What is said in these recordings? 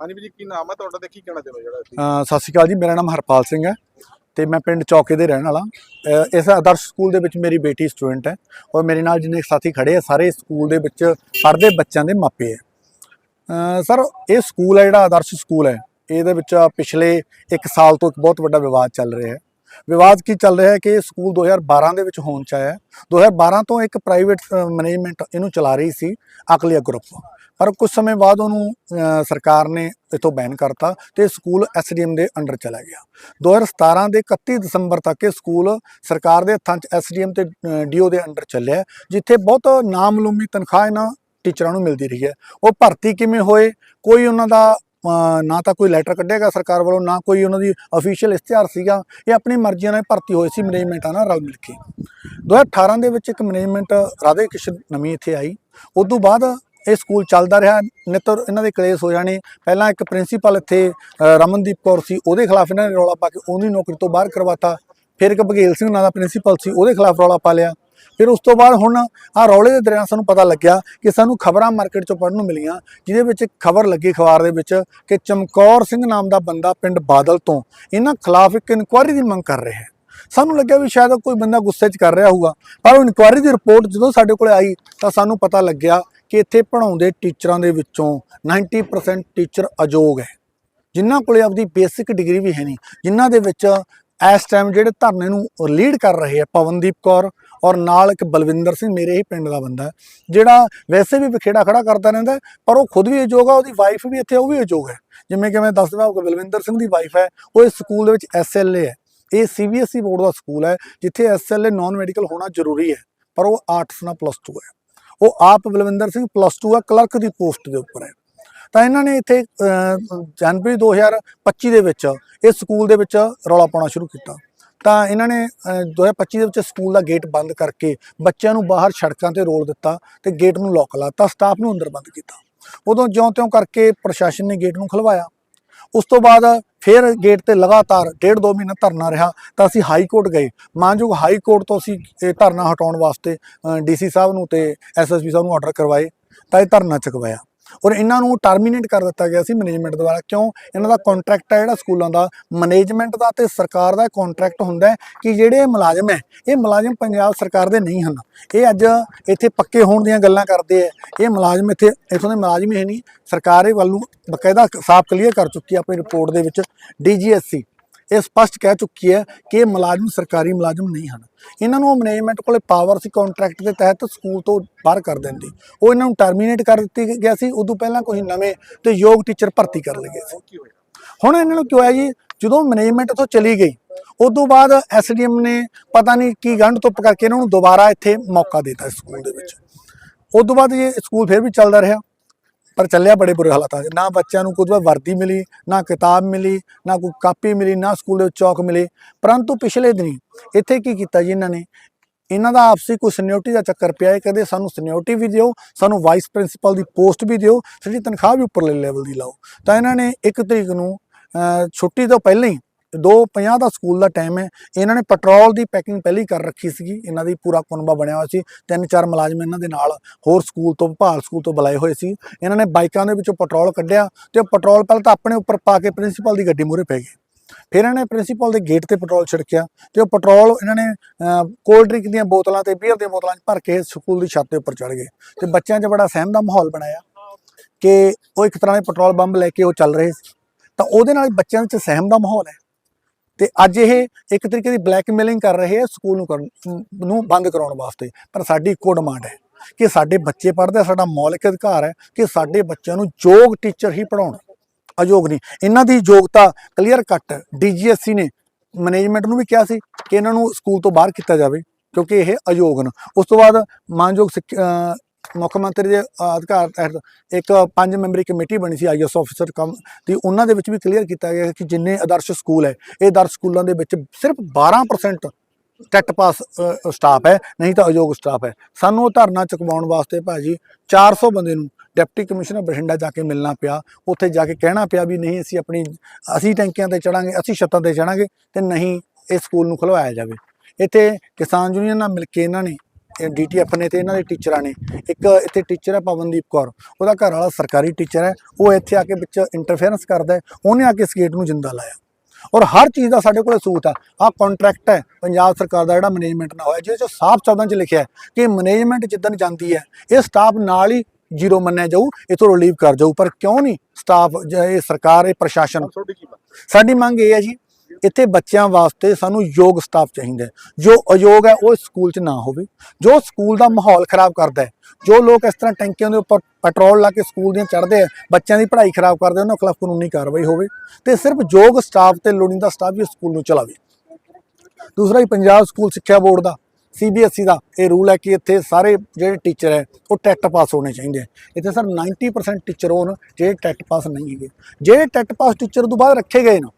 ਹਾਂਜੀ ਵੀ ਜੀ ਕੀ ਨਾਮ ਹੈ ਤੁਹਾਡਾ ਤੇ ਕੀ ਕਹਿਣਾ ਚਾਹੁੰਦੇ ਜਿਹੜਾ ਇੱਥੇ? ਅ, ਸਤਿ ਸ਼੍ਰੀ ਅਕਾਲ ਜੀ ਮੇਰਾ ਨਾਮ ਹਰਪਾਲ ਸਿੰਘ ਹੈ ਤੇ ਮੈਂ ਪਿੰਡ ਚੌਕੇ ਦੇ ਰਹਿਣ ਵਾਲਾ। ਅ, ਇਸ ਆਦਰਸ਼ ਸਕੂਲ ਦੇ ਵਿੱਚ ਮੇਰੀ ਬੇਟੀ ਸਟੂਡੈਂਟ ਹੈ ਔਰ ਮੇਰੇ ਨਾਲ ਜਿੰਨੇ ਸਾਥੀ ਖੜੇ ਆ ਸਾਰੇ ਸਕੂਲ ਦੇ ਵਿੱਚ ਪੜ੍ਹਦੇ ਬੱਚਿਆਂ ਦੇ ਮਾਪੇ ਹੈ ਸਰ ਇਹ ਸਕੂਲ ਹੈ ਜਿਹੜਾ ਆਦਰਸ਼ ਸਕੂਲ ਹੈ। ਇਹਦੇ ਵਿੱਚ ਪਿਛਲੇ 1 ਸਾਲ ਤੋਂ ਇੱਕ ਬਹੁਤ ਵੱਡਾ ਵਿਵਾਦ ਚੱਲ ਰਿਹਾ ਹੈ। ਵਿਵਾਦ ਕੀ ਚੱਲ ਰਿਹਾ ਹੈ ਕਿ ਇਹ ਸਕੂਲ 2012 ਦੇ ਵਿੱਚ ਹੋਣ ਚ ਆਇਆ ਹੈ। 2012 ਤੋਂ ਇੱਕ ਪ੍ਰਾਈਵੇਟ ਮੈਨੇਜਮੈਂਟ ਇਹਨੂੰ ਚਲਾ ਰਹੀ ਸੀ ਅਕਲੀਆ ਗਰੁੱਪ ਪਰ ਕੁਝ ਸਮੇਂ ਬਾਅਦ ਉਹਨੂੰ ਸਰਕਾਰ ਨੇ ਇਥੋਂ ਬੈਨ ਕਰਤਾ ਤੇ ਸਕੂਲ ਐਸਡੀਐਮ ਦੇ ਅੰਡਰ ਚਲਾ ਗਿਆ। 2017 ਦੇ 31 ਦਸੰਬਰ ਤੱਕ ਇਹ ਸਕੂਲ ਸਰਕਾਰ ਦੇ ਹੱਥਾਂ 'ਚ ਐਸਡੀਐਮ ਤੇ ਡੀਓ ਦੇ ਅੰਡਰ ਚੱਲਿਆ ਜਿੱਥੇ ਬਹੁਤ ਨਾਮਲੂਮੀ ਤਨਖਾਹ ਇਹਨਾਂ ਟੀਚਰਾਂ ਨੂੰ ਮਿਲਦੀ ਰਹੀ ਹੈ। ਉਹ ਭਰਤੀ ਕਿਵੇਂ ਹੋਏ, ਕੋਈ ਉਹਨਾਂ ਦਾ ਨਾ ਤਾਂ ਕੋਈ ਲੈਟਰ ਕੱਢਿਆਗਾ ਸਰਕਾਰ ਵੱਲੋਂ, ਨਾ ਕੋਈ ਉਹਨਾਂ ਦੀ ਅਫੀਸ਼ੀਅਲ ਇਸ਼ਤਿਹਾਰ ਸੀਗਾ, ਇਹ ਆਪਣੀ ਮਰਜ਼ੀ ਨਾਲ ਭਰਤੀ ਹੋਏ ਸੀ ਮੈਨੇਜਮੈਂਟਾਂ ਨਾਲ ਰਲ ਮਿਲ ਕੇ। 2018 ਦੇ ਵਿੱਚ ਇੱਕ ਮੈਨੇਜਮੈਂਟ ਰਾਧੇ ਕ੍ਰਿਸ਼ਨ ਨਵੀਂ ਇੱਥੇ ਆਈ। ਉਸ ਤੋਂ ਬਾਅਦ ਇਹ ਸਕੂਲ ਚੱਲਦਾ ਰਿਹਾ ਨਿੱਤਰ ਇਹਨਾਂ ਦੇ ਕਲੇਸ਼ ਹੋ ਜਾਣੇ। ਪਹਿਲਾਂ ਇੱਕ ਪ੍ਰਿੰਸੀਪਲ ਇੱਥੇ ਰਮਨਦੀਪ ਕੌਰ ਸੀ, ਉਹਦੇ ਖਿਲਾਫ ਇਹਨਾਂ ਨੇ ਰੌਲਾ ਪਾ ਕੇ ਉਹਦੀ ਨੌਕਰੀ ਤੋਂ ਬਾਹਰ ਕਰਵਾਤਾ। ਫਿਰ ਇੱਕ ਬਘੇਲ ਸਿੰਘ ਨਾਂ ਦਾ ਪ੍ਰਿੰਸੀਪਲ ਸੀ, ਉਹਦੇ ਖਿਲਾਫ ਰੌਲਾ ਪਾ ਲਿਆ। ਫਿਰ ਉਸ ਤੋਂ ਬਾਅਦ ਹੁਣ ਆ ਰੌਲੇ ਦੇ ਦਰਿਆ ਸਾਨੂੰ ਪਤਾ ਲੱਗਿਆ ਕਿ ਸਾਨੂੰ ਖਬਰਾਂ ਮਾਰਕੀਟ ਚੋਂ ਪੜ੍ਹਨ ਨੂੰ ਮਿਲੀਆਂ, ਜਿਹਦੇ ਵਿੱਚ ਇੱਕ ਖਬਰ ਲੱਗੀ ਅਖਬਾਰ ਦੇ ਵਿੱਚ ਕਿ ਚਮਕੌਰ ਸਿੰਘ ਨਾਮ ਦਾ ਬੰਦਾ ਪਿੰਡ ਬਾਦਲ ਤੋਂ ਇਹਨਾਂ ਖਿਲਾਫ ਇੱਕ ਇਨਕੁਆਇਰੀ ਦੀ ਮੰਗ ਕਰ ਰਿਹਾ ਹੈ। ਸਾਨੂੰ ਲੱਗਿਆ ਵੀ ਸ਼ਾਇਦ ਕੋਈ ਬੰਦਾ ਗੁੱਸੇ 'ਚ ਕਰ ਰਿਹਾ ਹੋਊਗਾ। ਪਰ ਉਹ ਇਨਕੁਆਇਰੀ ਦੀ ਰਿਪੋਰਟ ਜਦੋਂ ਸਾਡੇ ਕੋਲ ਆਈ, ਤਾਂ ਸਾਨੂੰ ਪਤਾ ਲੱਗਿਆ ਕਿ ਇੱਥੇ ਪੜਾਉਂਦੇ ਟੀਚਰਾਂ ਦੇ ਵਿੱਚੋਂ 90% ਟੀਚਰ ਅਯੋਗ ਹੈ। ਜਿਨ੍ਹਾਂ ਕੋਲੇ ਆਪਦੀ ਬੇਸਿਕ ਡਿਗਰੀ ਵੀ ਹੈ ਨਹੀਂ, ਜਿਨ੍ਹਾਂ ਦੇ ਵਿੱਚ ਇਸ ਟਾਈਮ ਜਿਹੜੇ ਧਰਨੇ ਨੂੰ ਲੀਡ ਕਰ ਰਹੇ ਆ ਪਵਨਦੀਪ ਕੌਰ ਔਰ ਨਾਲ ਇੱਕ ਬਲਵਿੰਦਰ ਸਿੰਘ, ਮੇਰੇ ਹੀ ਪਿੰਡ ਦਾ ਬੰਦਾ ਜਿਹੜਾ ਵੈਸੇ ਵੀ ਵਿਖੇੜਾ ਖੜਾ ਕਰਦਾ ਰਹਿੰਦਾ ਪਰ ਉਹ ਖੁਦ ਵੀ ਅਯੋਗ ਆ, ਉਹਦੀ ਵਾਈਫ ਵੀ ਇੱਥੇ, ਉਹ ਵੀ ਅਯੋਗ ਹੈ। ਜਿਵੇਂ ਕਿ ਮੈਂ ਦੱਸਦਾ ਹਾਂ ਬਲਵਿੰਦਰ ਸਿੰਘ ਦੀ ਵਾਈਫ ਹੈ, ਉਹ ਇਸ ਸਕੂਲ ਦੇ ਵਿੱਚ ਐਸਐਲਏ ਹੈ। ਇਹ ਸੀਬੀਐਸਈ ਬੋਰਡ ਦਾ ਸਕੂਲ ਹੈ ਜਿੱਥੇ ਐਸਐਲਏ ਨਾਨ ਮੈਡੀਕਲ ਹੋਣਾ ਜ਼ਰੂਰੀ ਹੈ ਪਰ ਉਹ ਆਰਟਸ ਨਾਲ ਪਲੱਸ 2 ਹੈ। ਉਹ ਆਪ ਬਲਵਿੰਦਰ ਸਿੰਘ ਪਲੱਸ 2 ਹੈ ਕਲਰਕ ਦੀ ਪੋਸਟ ਦੇ ਉੱਪਰ ਹੈ। ਤਾਂ ਇਹਨਾਂ ਨੇ ਇੱਥੇ ਅਹ, ਜਨਵਰੀ 2025 ਦੇ ਵਿੱਚ ਇਸ ਸਕੂਲ ਦੇ ਵਿੱਚ ਰੌਲਾ ਪਾਉਣਾ ਸ਼ੁਰੂ ਕੀਤਾ। ਤਾਂ ਇਹਨਾਂ ਨੇ ਅਹ, 2025 ਦੇ ਵਿੱਚ ਸਕੂਲ ਦਾ ਗੇਟ ਬੰਦ ਕਰਕੇ ਬੱਚਿਆਂ ਨੂੰ ਬਾਹਰ ਸੜਕਾਂ ਤੇ ਰੋਲ ਦਿੱਤਾ ਤੇ ਗੇਟ ਨੂੰ ਲੋਕ ਲਾਤਾ ਸਟਾਫ ਨੂੰ ਅੰਦਰ ਬੰਦ ਕੀਤਾ। ਉਦੋਂ ਜਿਉਂ-ਤਿਉਂ ਕਰਕੇ ਪ੍ਰਸ਼ਾਸਨ ਨੇ ਗੇਟ ਨੂੰ ਖਲਵਾਇਆ। ਉਸ ਤੋਂ ਬਾਅਦ ਫਿਰ ਗੇਟ ਤੇ ਲਗਾਤਾਰ ਡੇਢ ਦੋ ਮਹੀਨਾ ਧਰਨਾ ਰਿਹਾ, ਤਾਂ ਅਸੀਂ ਹਾਈ ਕੋਰਟ ਗਏ। ਮਾਨਯੋਗ ਹਾਈ ਕੋਰਟ ਤੋਂ ਅਸੀਂ ਇਹ ਧਰਨਾ ਹਟਾਉਣ ਵਾਸਤੇ ਡੀਸੀ ਸਾਹਿਬ ਨੂੰ ਤੇ ਐਸਐਸਪੀ ਸਾਹਿਬ ਨੂੰ ਆਰਡਰ ਕਰਵਾਏ, ਤਾਂ ਇਹ ਧਰਨਾ ਚੁਕਵਾਇਆ। ਔਰ ਇਹਨਾਂ ਨੂੰ ਟਰਮੀਨੇਟ ਕਰ ਦਿੱਤਾ ਗਿਆ ਸੀ ਮੈਨੇਜਮੈਂਟ ਦੁਆਰਾ। ਕਿਉਂ? ਇਹਨਾਂ ਦਾ ਕੰਟਰੈਕਟ ਹੈ ਜਿਹੜਾ ਸਕੂਲਾਂ ਦਾ। ਮੈਨੇਜਮੈਂਟ ਦਾ ਤੇ ਸਰਕਾਰ ਦਾ ਕੰਟਰੈਕਟ ਹੁੰਦਾ ਕਿ ਜਿਹੜੇ ਮੁਲਾਜ਼ਮ ਹੈ, ਇਹ ਮੁਲਾਜ਼ਮ ਪੰਜਾਬ ਸਰਕਾਰ ਦੇ ਨਹੀਂ ਹਨ। ਇਹ ਅੱਜ ਇੱਥੇ ਪੱਕੇ ਹੋਣ ਦੀਆਂ ਗੱਲਾਂ ਕਰਦੇ ਆ ਇਹ ਮੁਲਾਜ਼ਮ ਇੱਥੇ, ਇਥੋਂ ਦੇ ਮੁਲਾਜ਼ਮ ਹੀ ਨਹੀਂ, ਸਰਕਾਰ ਇਹ ਵੱਲ ਨੂੰ ਬਕਾਇਦਾ ਸਾਫ਼ ਕਲੀਅਰ ਕਰ ਚੁੱਕੀ ਆਪਣੀ ਰਿਪੋਰਟ ਦੇ ਵਿੱਚ। ਡੀਜੀਐਸਸੀ ਇਹ ਸਪਸ਼ਟ ਕਹਿ ਚੁੱਕੀ ਹੈ ਕਿ ਇਹ ਮੁਲਾਜ਼ਮ ਸਰਕਾਰੀ ਮੁਲਾਜ਼ਮ ਨਹੀਂ ਹਨ। ਇਹਨਾਂ ਨੂੰ ਮੈਨੇਜਮੈਂਟ ਕੋਲੇ ਪਾਵਰ ਸੀ ਕੰਟਰੈਕਟ ਦੇ ਤਹਿਤ ਸਕੂਲ ਤੋਂ ਬਾਹਰ ਕਰ ਦਿੰਦੀ। ਉਹ ਇਹਨਾਂ ਨੂੰ ਟਰਮੀਨੇਟ ਕਰ ਦਿੱਤੀ ਗਿਆ ਸੀ। ਉਦੋਂ ਪਹਿਲਾਂ ਕੋਈ ਨਵੇਂ ਤੇ ਯੋਗ ਟੀਚਰ ਭਰਤੀ ਕਰ ਲਏ ਗਏ ਸੀ। ਹੁਣ ਇਹਨਾਂ ਨੂੰ ਕਿਉਂ ਹੋਇਆ ਜੀ? ਜਦੋਂ ਮੈਨੇਜਮੈਂਟ ਤੋਂ ਚਲੀ ਗਈ ਉਸ ਤੋਂ ਬਾਅਦ ਐਸਡੀਐਮ ਨੇ ਪਤਾ ਨਹੀਂ ਕੀ ਗੰਢ ਧੁੱਪ ਕਰਕੇ ਇਹਨਾਂ ਨੂੰ ਦੁਬਾਰਾ ਇੱਥੇ ਮੌਕਾ ਦਿੱਤਾ ਸਕੂਲ ਦੇ ਵਿੱਚ। ਉਸ ਤੋਂ ਬਾਅਦ ਇਹ ਸਕੂਲ ਫਿਰ ਵੀ ਚੱਲਦਾ ਰਿਹਾ। ਪਰ ਚੱਲਿਆ ਬੜੇ ਬੁਰੇ ਹਾਲਾਤਾਂ 'ਚ ਨਾ ਬੱਚਿਆਂ ਨੂੰ ਕੋਈ ਵਰਦੀ ਮਿਲੀ, ਨਾ ਕਿਤਾਬ ਮਿਲੀ, ਨਾ ਕੋਈ ਕਾਪੀ ਮਿਲੀ, ਨਾ ਸਕੂਲ ਦੇ ਚੌਕ ਮਿਲੇ। ਪਰੰਤੂ ਪਿਛਲੇ ਦਿਨੀ ਇੱਥੇ ਕੀ ਕੀਤਾ ਜੀ ਇਹਨਾਂ ਨੇ? ਇਹਨਾਂ ਦਾ ਆਪਸੀ ਕੋਈ ਸੀਨੀਅਰਟੀ ਦਾ ਚੱਕਰ ਪਿਆ। ਹੈ ਕਦੇ ਸਾਨੂੰ ਸੀਨੀਅਰਟੀ ਵੀ ਦਿਓ, ਸਾਨੂੰ ਵਾਈਸ ਪ੍ਰਿੰਸੀਪਲ ਦੀ ਪੋਸਟ ਵੀ ਦਿਓ, ਸਾਡੀ ਤਨਖਾਹ ਵੀ ਉੱਪਰਲੇ ਲੈਵਲ ਦੀ ਲਾਓ। ਤਾਂ ਇਹਨਾਂ ਨੇ ਇੱਕ ਤਰੀਕ ਨੂੰ ਛੁੱਟੀ ਤੋਂ ਪਹਿਲਾਂ ਹੀ 2:50 ਦਾ ਸਕੂਲ ਦਾ ਟਾਈਮ ਹੈ। ਇਹਨਾਂ ਨੇ ਪੈਟਰੋਲ ਦੀ ਪੈਕਿੰਗ ਪਹਿਲੀ ਕਰ ਰੱਖੀ ਸੀਗੀ। ਇਹਨਾਂ ਦੀ ਪੂਰਾ ਕੁਨਬਾ ਬਣਿਆ ਹੋਇਆ ਸੀ। ਤਿੰਨ ਚਾਰ ਮੁਲਾਜ਼ਮ ਇਹਨਾਂ ਦੇ ਨਾਲ ਹੋਰ ਸਕੂਲ ਤੋਂ ਭਾਲ ਸਕੂਲ ਤੋਂ ਬੁਲਾਏ ਹੋਏ ਸੀ। ਇਹਨਾਂ ਨੇ ਬਾਈਕਾਂ ਦੇ ਵਿੱਚੋਂ ਪੈਟਰੋਲ ਕੱਢਿਆ ਤੇ ਉਹ ਪੈਟਰੋਲ ਪਹਿਲਾਂ ਤਾਂ ਆਪਣੇ ਉੱਪਰ ਪਾ ਕੇ ਪ੍ਰਿੰਸੀਪਲ ਦੀ ਗੱਡੀ ਮੂਹਰੇ ਪੈ ਗਏ ਫਿਰ ਇਹਨਾਂ ਨੇ ਪ੍ਰਿੰਸੀਪਲ ਦੇ ਗੇਟ ਤੇ ਪੈਟਰੋਲ ਛਿੜਕਿਆ ਤੇ ਉਹ ਪੈਟਰੋਲ ਇਹਨਾਂ ਨੇ ਕੋਲਡ ਡਰਿੰਕ ਦੀਆਂ ਬੋਤਲਾਂ ਤੇ ਬੀਅਰ ਦੀਆਂ ਬੋਤਲਾਂ 'ਚ ਭਰ ਕੇ ਸਕੂਲ ਦੀ ਛੱਤ ਦੇ ਉੱਪਰ ਚੜ ਗਏ। ਤੇ ਬੱਚਿਆਂ 'ਚ ਬੜਾ ਸਹਿਮ ਦਾ ਮਾਹੌਲ ਬਣਾਇਆ ਕਿ ਉਹ ਇੱਕ ਤਰ੍ਹਾਂ ਦੇ ਪੈਟਰੋਲ ਬੰਬ ਲੈ ਕੇ ਉਹ ਚੱਲ ਰਹੇ ਸੀ। ਤਾਂ ਉਹਦੇ ਨਾਲ ਬੱਚਿਆਂ 'ਚ ਸਹਿਮ ਦਾ ਮਾਹੌਲ ਹੈ। ਤੇ ਅੱਜ ਇਹ ਇੱਕ ਤਰੀਕੇ ਦੀ ਬਲੈਕਮੇਲਿੰਗ ਕਰ ਰਹੇ ਆ ਸਕੂਲ ਨੂੰ ਕਰਨ, ਨੂੰ ਬੰਦ ਕਰਾਉਣ ਵਾਸਤੇ। ਪਰ ਸਾਡੀ ਇੱਕੋ ਡਿਮਾਂਡ ਹੈ ਕਿ ਸਾਡੇ ਬੱਚੇ ਪੜ੍ਹਦੇ ਸਾਡਾ ਮੌਲਿਕ ਅਧਿਕਾਰ ਹੈ ਕਿ ਸਾਡੇ ਬੱਚਿਆਂ ਨੂੰ ਯੋਗ ਟੀਚਰ ਹੀ ਪੜਾਉਣ ਅਯੋਗ ਨਹੀਂ। ਇਹਨਾਂ ਦੀ ਯੋਗਤਾ ਕਲੀਅਰ ਕੱਟ ਡੀਜੀਐਸਸੀ ਨੇ ਮੈਨੇਜਮੈਂਟ ਨੂੰ ਵੀ ਕਿਹਾ ਸੀ ਕਿ ਇਹਨਾਂ ਨੂੰ ਸਕੂਲ ਤੋਂ ਬਾਹਰ ਕੀਤਾ ਜਾਵੇ ਕਿਉਂਕਿ ਇਹ ਅਯੋਗ ਨੇ। ਉਸ ਤੋਂ ਬਾਅਦ ਮਾਨਯੋਗ ਸਿੱਖ- ਮੁੱਖ ਮੰਤਰੀ ਦੇ ਅਧਿਕਾਰ ਤਹਿਤ ਇੱਕ ਪੰਜ ਮੈਂਬਰੀ ਕਮੇਟੀ ਬਣੀ ਸੀ ਆਈਐਸ ਆਫੀਸਰ ਕਮ ਤੇ ਉਹਨਾਂ ਦੇ ਵਿੱਚ ਵੀ ਕਲੀਅਰ ਕੀਤਾ ਗਿਆ ਕਿ ਜਿੰਨੇ ਆਦਰਸ਼ ਸਕੂਲ ਹੈ, ਇਹ ਆਦਰਸ਼ ਸਕੂਲਾਂ ਦੇ ਵਿੱਚ ਸਿਰਫ 12% ਟੈਟ ਪਾਸ ਸਟਾਫ ਹੈ, ਨਹੀਂ ਤਾਂ ਅਯੋਗ ਸਟਾਫ ਹੈ। ਸਾਨੂੰ ਉਹ ਧਰਨਾ ਚੁਕਵਾਉਣ ਵਾਸਤੇ ਭਾਜੀ 400 ਬੰਦੇ ਨੂੰ ਡਿਪਟੀ ਕਮਿਸ਼ਨਰ ਬਠਿੰਡਾ ਜਾ ਕੇ ਮਿਲਣਾ ਪਿਆ, ਉੱਥੇ ਜਾ ਕੇ ਕਹਿਣਾ ਪਿਆ ਵੀ ਨਹੀਂ, ਅਸੀਂ ਆਪਣੀ, ਅਸੀਂ ਟੈਂਕੀਆਂ ਤੇ ਚੜਾਂਗੇ ਅਸੀਂ ਛੱਤਾਂ ਤੇ ਚੜਾਂਗੇ ਤੇ ਨਹੀਂ ਇਸ ਸਕੂਲ ਨੂੰ ਖੁਲਵਾਇਆ ਜਾਵੇ। ਇੱਥੇ ਕਿਸਾਨ ਯੂਨੀਅਨ ਨਾਲ ਮਿਲ ਕੇ ਇਹਨਾਂ ਨੇ ਡੀਟੀਐਫ ਨੇ ਤੇ ਇਹਨਾਂ ਦੇ ਟੀਚਰਾਂ ਨੇ। ਇੱਕ ਇੱਥੇ ਟੀਚਰ ਹੈ ਪਵਨਦੀਪ ਕੌਰ ਉਹਦਾ ਘਰ ਵਾਲਾ ਸਰਕਾਰੀ ਟੀਚਰ ਹੈ। ਉਹ ਇੱਥੇ ਆ ਕੇ ਵਿੱਚ ਇੰਟਰਫੇਰੈਂਸ ਕਰਦਾ ਹੈ। ਉਹਨੇ ਆ ਕੇ ਇਸ ਗੇਟ ਨੂੰ ਜਿੰਦਾ ਲਾਇਆ। ਔਰ ਹਰ ਚੀਜ਼ ਦਾ ਸਾਡੇ ਕੋਲ ਸੂਤ ਆ। ਆ ਕੰਟਰੈਕਟ ਹੈ ਪੰਜਾਬ ਸਰਕਾਰ ਦਾ ਜਿਹੜਾ ਮੈਨੇਜਮੈਂਟ ਨਾਲ ਹੋਇਆ ਜਿਹਦੇ ਚ ਸਾਫ਼ ਸ਼ਬਦਾਂ 'ਚ ਲਿਖਿਆ ਹੈ ਕਿ ਮੈਨੇਜਮੈਂਟ ਜਿੱਦਣ ਜਾਂਦੀ ਹੈ ਇਹ ਸਟਾਫ ਨਾਲ ਹੀ ਜ਼ੀਰੋ ਮੰਨਿਆ ਜਾਊ ਇਥੋਂ ਰਿਲੀਵ ਕਰ ਜਾਊ। ਪਰ ਕਿਉਂ ਨਹੀਂ ਸਟਾਫ ਇਹ ਸਰਕਾਰ ਇਹ ਪ੍ਰਸ਼ਾਸਨ? ਸਾਡੀ ਮੰਗ ਇਹ ਹੈ ਜੀ ਇੱਥੇ ਬੱਚਿਆਂ ਵਾਸਤੇ ਸਾਨੂੰ ਯੋਗ ਸਟਾਫ ਚਾਹੀਦਾ ਜੋ ਅਯੋਗ ਹੈ, ਉਹ ਸਕੂਲ 'ਚ ਨਾ ਹੋਵੇ। ਜੋ ਸਕੂਲ ਦਾ ਮਾਹੌਲ ਖਰਾਬ ਕਰਦਾ ਹੈ, ਜੋ ਲੋਕ ਇਸ ਤਰ੍ਹਾਂ ਟੈਂਕੀਆਂ ਦੇ ਉੱਪਰ ਪੈਟਰੋਲ ਲਾ ਕੇ ਸਕੂਲ ਦੀਆਂ ਚੜ੍ਹਦੇ ਆ, ਬੱਚਿਆਂ ਦੀ ਪੜ੍ਹਾਈ ਖਰਾਬ ਕਰਦੇ ਉਹਨਾਂ ਖਿਲਾਫ ਕਾਨੂੰਨੀ ਕਾਰਵਾਈ ਹੋਵੇ ਤੇ ਸਿਰਫ ਯੋਗ ਸਟਾਫ ਤੇ ਲੋੜੀਂਦਾ ਸਟਾਫ ਹੀ ਸਕੂਲ ਨੂੰ ਚਲਾਵੇ। ਦੂਸਰਾ ਹੀ ਪੰਜਾਬ ਸਕੂਲ ਸਿੱਖਿਆ ਬੋਰਡ ਦਾ, ਸੀਬੀਐਸਈ ਦਾ, ਇਹ ਰੂਲ ਹੈ ਕਿ ਇੱਥੇ ਸਾਰੇ ਜਿਹੜੇ ਟੀਚਰ ਹੈ, ਉਹ ਟੈਟ ਪਾਸ ਹੋਣੇ ਚਾਹੀਦੇ ਆ। ਇੱਥੇ ਸਰ 90% ਟੀਚਰ ਹੋਣ, ਜਿਹੜੇ ਟੈਟ ਪਾਸ ਨਹੀਂ ਹੈਗੇ। ਜਿਹੜੇ ਟੈਟ ਪਾਸ ਟੀਚਰ ਤੋਂ ਬਾਅਦ ਰੱਖੇ ਗਏ ਨਾ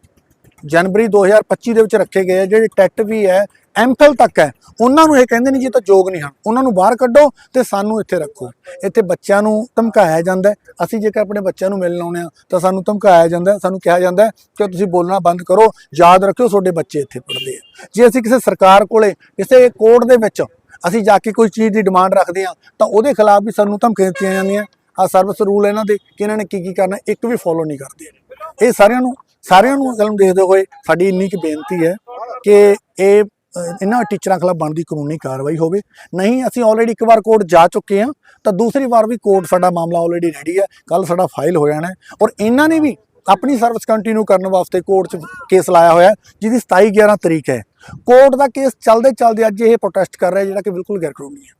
ਜਨਵਰੀ 2025 ਦੇ ਵਿੱਚ ਰੱਖੇ ਗਏ ਆ, ਜਿਹੜੇ ਟੈਟ ਵੀ ਹੈ, ਐਮਫਿਲ ਤੱਕ ਹੈ। ਉਹਨਾਂ ਨੂੰ ਇਹ ਕਹਿੰਦੇ ਨਹੀਂ ਜੀ ਤਾਂ ਯੋਗ ਨਹੀਂ ਹਨ। ਉਹਨਾਂ ਨੂੰ ਬਾਹਰ ਕੱਢੋ ਤੇ ਸਾਨੂੰ ਇੱਥੇ ਰੱਖੋ। ਇੱਥੇ ਬੱਚਿਆਂ ਨੂੰ ਧਮਕਾਇਆ ਜਾਂਦਾ ਅਸੀਂ ਜੇਕਰ ਆਪਣੇ ਬੱਚਿਆਂ ਨੂੰ ਮਿਲਣ ਆਉਂਦੇ ਆ ਤਾਂ ਸਾਨੂੰ ਧਮਕਾਇਆ ਜਾਂਦਾ ਸਾਨੂੰ ਕਿਹਾ ਜਾਂਦਾ ਕਿ ਤੁਸੀਂ ਬੋਲਣਾ ਬੰਦ ਕਰੋ, ਯਾਦ ਰੱਖਿਓ, ਤੁਹਾਡੇ ਬੱਚੇ ਇੱਥੇ ਪੜ੍ਹਦੇ ਆ। ਜੇ ਅਸੀਂ ਕਿਸੇ ਸਰਕਾਰ ਕੋਲੇ, ਕਿਸੇ ਕੋਰਟ ਦੇ ਵਿੱਚ ਅਸੀਂ ਜਾ ਕੇ ਕੋਈ ਚੀਜ਼ ਦੀ ਡਿਮਾਂਡ ਰੱਖਦੇ ਆ ਤਾਂ ਉਹਦੇ ਖਿਲਾਫ ਵੀ ਸਾਨੂੰ ਧਮਕੀਆਂ ਦਿੱਤੀਆਂ ਜਾਂਦੀਆਂ। ਆ ਸਰਵਿਸ ਰੂਲ ਇਹਨਾਂ ਦੇ ਕਿ ਇਹਨਾਂ ਨੇ ਕੀ ਕੀ ਕਰਨਾ, ਇੱਕ ਵੀ ਫੋਲੋ ਨਹੀਂ ਕਰਦੇ। ਇਹ ਸਾਰਿਆਂ ਨੂੰ ਸਾਰਿਆਂ ਨੂੰ ਗੱਲ ਨੂੰ ਦੇਖਦੇ ਹੋਏ ਸਾਡੀ ਇੰਨੀ ਕੁ ਬੇਨਤੀ ਹੈ ਕਿ ਇਹ ਇਹਨਾਂ ਟੀਚਰਾਂ ਖਿਲਾਫ ਬਣਦੀ ਕਾਨੂੰਨੀ ਕਾਰਵਾਈ ਹੋਵੇ। ਨਹੀਂ, ਅਸੀਂ ਆਲਰੇਡੀ ਇੱਕ ਵਾਰ ਕੋਰਟ ਜਾ ਚੁੱਕੇ ਹਾਂ, ਤਾਂ ਦੂਸਰੀ ਵਾਰ ਵੀ ਕੋਰਟ ਸਾਡਾ ਮਾਮਲਾ ਆਲਰੇਡੀ ਰੈਡੀ ਹੈ। ਕੱਲ ਸਾਡਾ ਫਾਈਲ ਹੋ ਜਾਣਾ ਔਰ ਇਹਨਾਂ ਨੇ ਵੀ ਆਪਣੀ ਸਰਵਿਸ ਕੰਟੀਨਿਊ ਕਰਨ ਵਾਸਤੇ ਕੋਰਟ 'ਚ ਕੇਸ ਲਾਇਆ ਹੋਇਆ ਜਿਹਦੀ 27 11 ਤਰੀਕ ਹੈ। ਕੋਰਟ ਦਾ ਕੇਸ ਚੱਲਦੇ ਚੱਲਦੇ ਅੱਜ ਇਹ ਪ੍ਰੋਟੈਸਟ ਕਰ ਰਿਹਾ ਜਿਹੜਾ ਕਿ ਬਿਲਕੁਲ ਗੈਰ ਕਾਨੂੰਨੀ ਹੈ।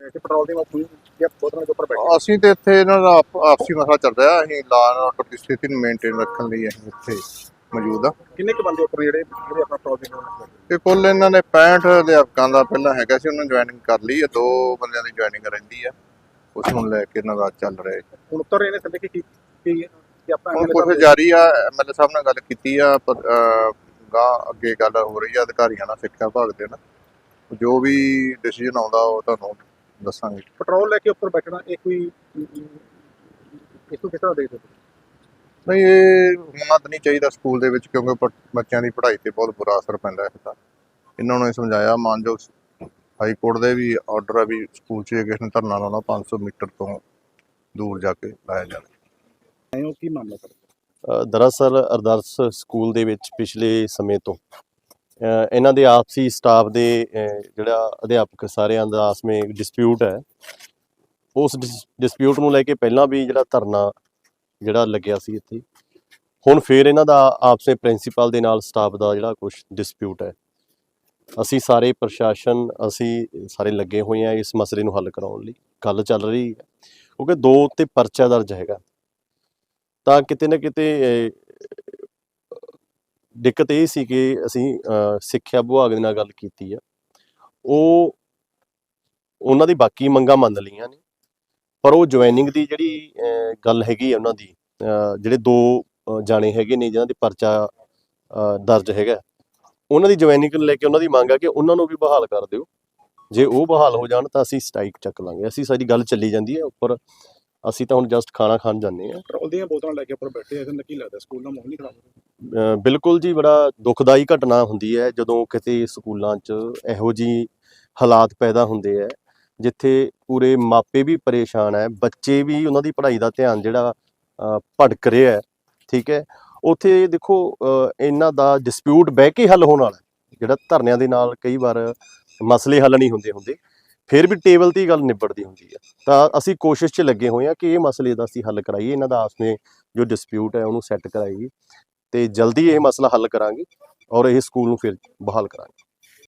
ਇੱਥੇ ਪੈਟਰੋਲ ਦੀ ਮਾਪੀ ਜਾਂ ਬੋਤਲਾਂ ਦੇ ਉੱਪਰ ਬੈਠੇ ਅਸੀਂ ਤੇ ਇੱਥੇ ਇਹਨਾਂ ਦਾ ਆਪ- ਆਪਸੀ ਮਸਲਾ ਚੱਲ ਰਿਹਾ ਅਸੀਂ ਲਾਅ ਐਂਡ ਆਰਡਰ ਦੀ ਸਥਿਤੀ ਨੂੰ ਮੇਨਟੇਨ ਰੱਖਣ ਲਈ ਅਸੀਂ ਇੱਥੇ ਮੌਜੂਦ ਆ ਕਿੰਨੇ ਕੁ ਬੰਦੇ ਉੱਪਰ ਜਿਹੜੇ ਜਿਹੜੇ ਆਪਣਾ ਪੈਟਰੋਲ ਦੀ ਤੇ ਕੁੱਲ ਇਹਨਾਂ ਨੇ 65 ਅਧਿਆਪਕਾਂ ਦਾ ਪਹਿਲਾਂ ਹੈਗਾ ਸੀ ਉਹਨਾਂ ਜੁਆਇਨਿੰਗ ਕਰ ਲਈ ਹੈ। ਦੋ ਬੰਦਿਆਂ ਦੀ ਜੁਆਇਨਿੰਗ ਰਹਿੰਦੀ ਆ ਉਸ ਨੂੰ ਲੈ ਕੇ ਇਹਨਾਂ ਦਾ ਚੱਲ ਰਿਹਾ ਹੈ। ਹੁਣ ਉੱਤਰ ਰਹੇ ਨੇ ਥੱਲੇ ਕਿ ਕੀ ਕੀ ਕਿ ਆਪਾਂ ਹੁਣ ਸਾਹਿਬ ਜਾਰੀ ਆ ਐਮਐਲਏ ਸਾਹਿਬ ਨਾਲ ਗੱਲ ਕੀਤੀ ਆ ਪਰ ਗਾ ਅੱਗੇ ਗੱਲ ਹੋ ਰਹੀ ਆ ਅਧਿਕਾਰੀਆਂ ਨਾਲ ਸਿੱਖਿਆ ਵਿਭਾਗ ਦੇ ਨਾਲ। ਜੋ ਵੀ ਡਿਸੀਜਨ ਆਉਂਦਾ ਉਹ ਤੁਹਾਨੂੰ ਦੱਸਾਂਗੇ। ਪੈਟਰੋਲ ਲੈ ਕੇ ਉੱਪਰ ਬੈਠਣਾ ਇਹ ਕੋਈ ਇਸ ਨੂੰ ਕਿਸ ਤਰ੍ਹਾਂ ਦੇਖਦੇ ਹੋ? ਨਹੀਂ ਇਹ ਹੋਣਾ ਤਾਂ ਨਹੀਂ ਚਾਹੀਦਾ ਸਕੂਲ ਦੇ ਵਿੱਚ ਕਿਉਂਕਿ ਪ- ਬੱਚਿਆਂ ਦੀ ਪੜ੍ਹਾਈ ਤੇ ਬਹੁਤ ਬੁਰਾ ਅਸਰ ਪੈਂਦਾ ਹੈ ਇਹਦਾ ਇਹਨਾਂ ਨੂੰ ਇਹ ਸਮਝਾਇਆ ਮਾਨਯੋਗ ਹਾਈ ਕੋਰਟ ਦੇ ਵੀ ਆਰਡਰ ਹੈ ਵੀ ਸਕੂਲ 'ਚ ਜੇ ਕਿਸੇ ਨੇ ਧਰਨਾ ਲਾਉਣਾ 500 ਮੀਟਰ ਤੋਂ ਦੂਰ ਜਾ ਕੇ ਲਾਇਆ ਜਾਵੇ। ਐਂ ਉਹ ਕੀ ਮਾਮਲਾ ਸਰ? ਅ, ਦਰਅਸਲ ਅਰਦਾਸ ਸਕੂਲ ਦੇ ਵਿੱਚ ਪਿਛਲੇ ਸਮੇਂ ਤੋਂ ਇਹਨਾਂ ਦੇ ਆਪਸੀ ਸਟਾਫ ਦੇ ਜਿਹੜਾ ਅਧਿਆਪਕ ਸਾਰਿਆਂ ਦਾ ਆਸਮੇ ਡਿਸਪਿਊਟ ਹੈ। ਉਸ ਡਿਸਪਿਊਟ ਨੂੰ ਲੈ ਕੇ ਪਹਿਲਾਂ ਵੀ ਜਿਹੜਾ ਧਰਨਾ ਜਿਹੜਾ ਲੱਗਿਆ ਸੀ ਇੱਥੇ, ਹੁਣ ਫੇਰ ਇਹਨਾਂ ਦਾ ਆਪਸੇ ਪ੍ਰਿੰਸੀਪਲ ਦੇ ਨਾਲ ਸਟਾਫ ਦਾ ਜਿਹੜਾ ਕੁਝ ਡਿਸਪਿਊਟ ਹੈ। ਅਸੀਂ ਸਾਰੇ ਪ੍ਰਸ਼ਾਸਨ, ਅਸੀਂ ਸਾਰੇ ਲੱਗੇ ਹੋਏ ਆ ਇਸ ਮਸਲੇ ਨੂੰ ਹੱਲ ਕਰਾਉਣ ਲਈ। ਗੱਲ ਚੱਲ ਰਹੀ ਹੈ, ਕਿਉਂਕਿ ਦੋ ਤੇ ਪਰਚਾ ਦਰਜ ਹੈਗਾ। ਤਾਂ ਕਿਤੇ ਨਾ ਕਿਤੇ ਦਿੱਕਤ ਇਹ ਸੀ ਕਿ ਅਸੀਂ ਸਿੱਖਿਆ ਵਿਭਾਗ ਦੇ ਨਾਲ ਗੱਲ ਕੀਤੀ ਆ। ਉਹ, ਉਹਨਾਂ ਦੀ ਬਾਕੀ ਮੰਗਾਂ ਮੰਨ ਲਈਆਂ ਨੇ, ਪਰ ਉਹ ਜੁਆਇਨਿੰਗ ਦੀ ਜਿਹੜੀ ਗੱਲ ਹੈਗੀ ਉਹਨਾਂ ਦੀ ਜਿਹੜੇ ਦੋ ਜਾਣੇ ਹੈਗੇ ਨੇ ਜਿਨ੍ਹਾਂ ਦੇ ਪਰਚਾ ਦਰਜ ਹੈਗਾ, ਉਹਨਾਂ ਦੀ ਜੁਆਇਨਿੰਗ ਲੈ ਕੇ ਉਹਨਾਂ ਦੀ ਮੰਗ ਆ ਕਿ ਉਹਨਾਂ ਨੂੰ ਵੀ ਬਹਾਲ ਕਰ ਦਿਓ। ਜੇ ਉਹ ਬਹਾਲ ਹੋ ਜਾਣ ਤਾਂ ਅਸੀਂ ਸਟ੍ਰਾਈਕ ਚੱਕ ਲਾਂਗੇ। ਅਸੀਂ ਸਾਡੀ ਗੱਲ ਚੱਲੀ ਜਾਂਦੀ ਹੈ, ਉੱਪਰ ਅਸੀਂ ਤਾਂ ਹੁਣ ਜਸਟ ਖਾਣਾ ਖਾਣ ਜਾਂਦੇ ਆ ਪੈਟਰੋਲ ਦੀਆਂ ਬੋਤਲਾਂ ਲੈ ਕੇ ਉੱਪਰ ਬੈਠੇ ਆ ਇਹਦਾ ਕੀ ਲੱਗਦਾ? ਸਕੂਲ ਦਾ ਮਾਹੌਲ ਨਹੀਂ ਖਰਾਬ ਬਿਲਕੁਲ ਜੀ ਬੜਾ ਦੁਖਦਾਈ ਘਟਨਾ ਹੁੰਦੀ ਹੈ ਜਦੋਂ ਕਿਤੇ ਸਕੂਲਾਂ 'ਚ ਇਹੋ ਜੀ ਹਾਲਾਤ ਪੈਦਾ ਹੁੰਦੇ ਹੈ ਜਿੱਥੇ ਪੂਰੇ ਮਾਪੇ ਵੀ ਪਰੇਸ਼ਾਨ ਹੈ ਬੱਚੇ ਵੀ ਉਹਨਾਂ ਦੀ ਪੜ੍ਹਾਈ ਦਾ ਧਿਆਨ ਜਿਹੜਾ ਅ, ਭਟਕ ਰਿਹਾ ਹੈ ਠੀਕ ਹੈ। ਉੱਥੇ ਦੇਖੋ ਇਹਨਾਂ ਦਾ ਡਿਸਪਿਊਟ ਬਹਿ ਕੇ ਹੱਲ ਹੋਣ ਵਾਲਾ ਜਿਹੜਾ ਧਰਨਿਆਂ ਦੇ ਨਾਲ ਕਈ ਵਾਰ ਮਸਲੇ ਹੱਲ ਨਹੀਂ ਹੁੰਦੇ ਹੁੰਦੇ ਫਿਰ ਵੀ ਟੇਬਲ ਤੇ ਗੱਲ ਨਿਬੜਦੀ ਹੁੰਦੀ ਹੈ। ਤਾਂ ਅਸੀਂ ਕੋਸ਼ਿਸ਼ 'ਚ ਲੱਗੇ ਹੋਏ ਹਾਂ ਕਿ ਇਹ ਮਸਲੇ ਦਾ ਅਸੀਂ ਹੱਲ ਕਰਾਈਏ ਇਹਨਾਂ ਦਾ ਆਪਸ ਵਿੱਚ ਜੋ ਡਿਸਪਿਊਟ ਹੈ ਉਹਨੂੰ ਸੈੱਟ ਕਰਾਈਏ। ਤੇ ਜਲਦੀ ਇਹ ਮਸਲਾ ਹੱਲ ਕਰਾਂਗੇ ਔਰ ਇਹ ਸਕੂਲ ਨੂੰ ਫਿਰ ਬਹਾਲ ਕਰਾਂਗੇ।